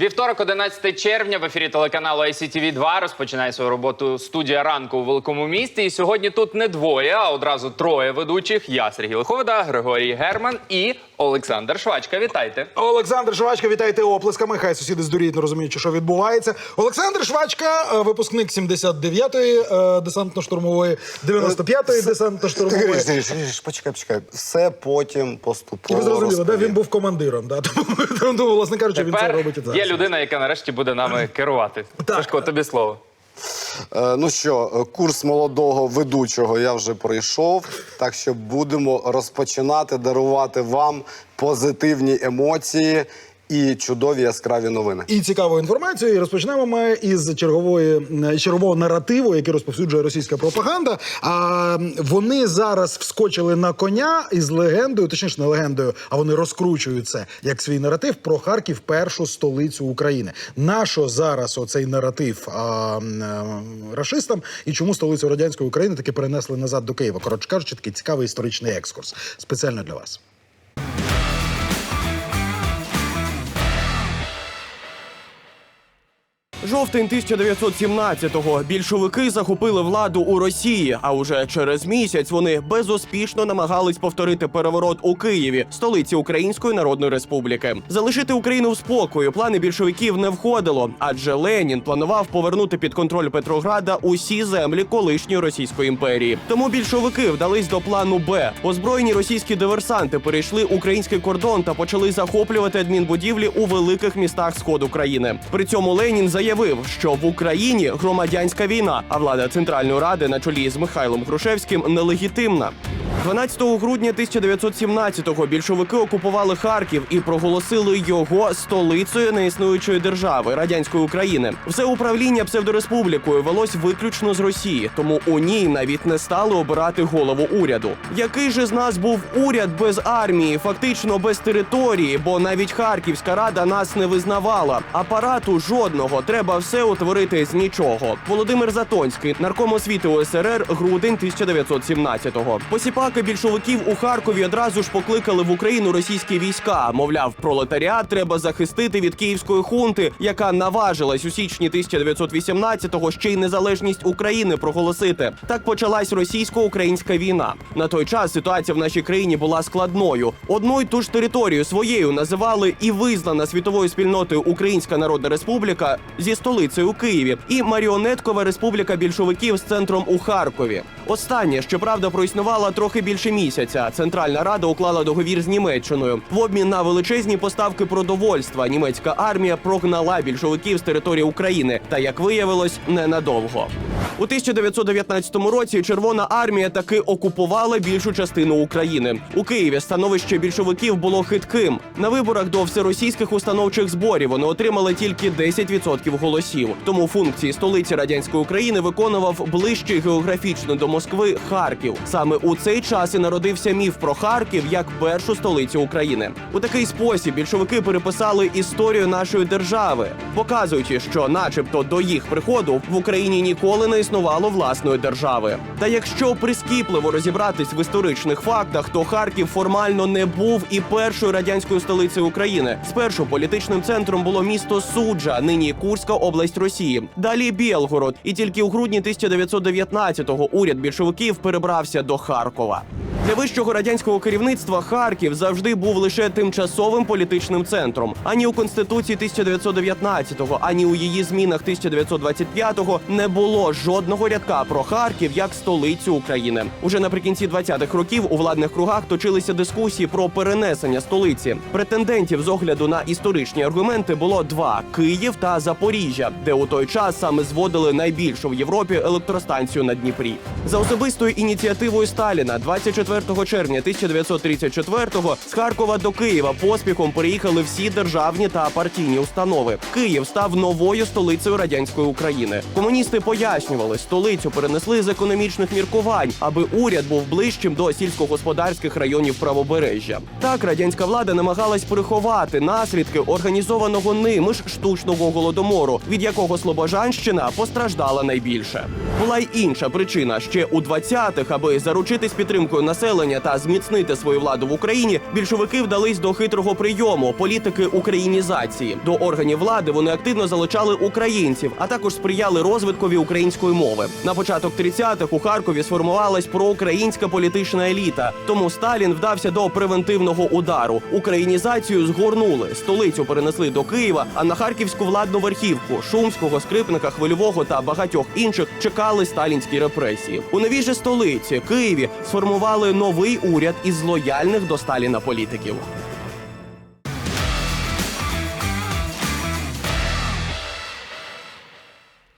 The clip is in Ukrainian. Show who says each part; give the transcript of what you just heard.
Speaker 1: Вівторок, 11 червня, в ефірі телеканалу ICTV 2 розпочинає свою роботу студія ранку у великому місті. І сьогодні тут не двоє, а одразу троє ведучих. Я Сергій Лиховда, Григорій Герман і Олександр Швачка. Вітайте.
Speaker 2: Олександр Швачка, вітайте оплесками. Хай сусіди здуріють, не розуміючи, що відбувається. Олександр Швачка, е, випускник 79-ї е, десантно-штурмової, 95-ї десантно-штурмової.
Speaker 3: Гриш, Гриш, Гриш, почекай, почекай. Все потім поступово.
Speaker 2: Ви зрозуміли, да? він був командиром. Да? Тому, тому, власне кажучи, він це робить і зараз.
Speaker 1: Людина, яка нарешті буде нами керувати. Сашко, тобі слово.
Speaker 3: Е, ну що, курс молодого ведучого я вже пройшов. Так що будемо розпочинати дарувати вам позитивні емоції і чудові яскраві новини.
Speaker 2: І цікаву інформацію. І розпочнемо ми із чергової чергового наративу, який розповсюджує російська пропаганда. А вони зараз вскочили на коня із легендою, точніше не легендою, а вони розкручують це як свій наратив про Харків, першу столицю України. Нащо зараз оцей наратив а, е, рашистам і чому столицю радянської України таки перенесли назад до Києва? Коротше кажучи, такий цікавий історичний екскурс спеціально для вас.
Speaker 4: Жовтень 1917-го більшовики захопили владу у Росії. А уже через місяць вони безуспішно намагались повторити переворот у Києві, столиці Української Народної Республіки. Залишити Україну в спокою плани більшовиків не входило, адже Ленін планував повернути під контроль Петрограда усі землі колишньої Російської імперії. Тому більшовики вдались до плану Б. Озброєні російські диверсанти перейшли український кордон та почали захоплювати адмінбудівлі у великих містах сходу країни. При цьому Ленін заявив, що в Україні громадянська війна, а влада Центральної ради на чолі з Михайлом Грушевським нелегітимна. 12 грудня 1917-го більшовики окупували Харків і проголосили його столицею неіснуючої держави радянської України. Все управління псевдореспублікою велось виключно з Росії, тому у ній навіть не стали обирати голову уряду. Який же з нас був уряд без армії, фактично без території, бо навіть Харківська рада нас не визнавала. Апарату жодного треба все утворити з нічого. Володимир Затонський, нарком освіти УСРР, грудень 1917-го. Посіпаки більшовиків у Харкові одразу ж покликали в Україну російські війська. Мовляв, пролетаріат треба захистити від київської хунти, яка наважилась у січні 1918-го ще й незалежність України проголосити. Так почалась російсько-українська війна. На той час ситуація в нашій країні була складною. Одну й ту ж територію своєю називали і визнана світовою спільнотою Українська Народна Республіка зі столицею у Києві, і маріонеткова республіка більшовиків з центром у Харкові. Останнє, щоправда, проіснувала трохи більше місяця. Центральна рада уклала договір з Німеччиною. В обмін на величезні поставки продовольства німецька армія прогнала більшовиків з території України, та як виявилось, ненадовго. У 1919 році Червона армія таки окупувала більшу частину України. У Києві становище більшовиків було хитким. На виборах до всеросійських установчих зборів вони отримали тільки 10% голосів. Тому функції столиці радянської України виконував ближчий географічно до Москви Харків. Саме у цей час і народився міф про Харків як першу столицю України. У такий спосіб більшовики переписали історію нашої держави, показуючи, що, начебто, до їх приходу в Україні ніколи не існувало власної держави. Та якщо прискіпливо розібратись в історичних фактах, то Харків формально не був і першою радянською столицею України. Спершу політичним центром було місто Суджа, нині Курська область Росії. Далі Білгород. І тільки у грудні 1919-го уряд більшовиків перебрався до Харкова. Для вищого радянського керівництва Харків завжди був лише тимчасовим політичним центром. Ані у конституції 1919-го, ані у її змінах 1925-го не було жодного рядка про Харків як столицю України. Уже наприкінці 20-х років у владних кругах точилися дискусії про перенесення столиці. Претендентів з огляду на історичні аргументи було два: Київ та Запоріжжя, де у той час саме зводили найбільшу в Європі електростанцію на Дніпрі. За особистою ініціативою Сталіна, 24 червня 1934-го з Харкова до Києва поспіхом переїхали всі державні та партійні установи. Київ став новою столицею радянської України. Комуністи пояснювали, столицю перенесли з економічних міркувань, аби уряд був ближчим до сільськогосподарських районів правобережжя. Так радянська влада намагалась приховати наслідки організованого ними ж штучного голодомору, від якого Слобожанщина постраждала найбільше. Була й інша причина. Ще у 20-х, аби заручитись підтримкою населення та зміцнити свою владу в Україні, більшовики вдались до хитрого прийому політики українізації. До органів влади вони активно залучали українців, а також сприяли розвиткові української мови. На початок 30-х у Харкові сформувалась проукраїнська політична еліта. Тому Сталін вдався до превентивного удару. Українізацію згорнули, столицю перенесли до Києва. А на харківську владну верхівку Шумського, Скрипника, Хвильового та багатьох інших чекали сталінські репресії. У новій же столиці Києві сформували новий уряд із лояльних до Сталіна політиків.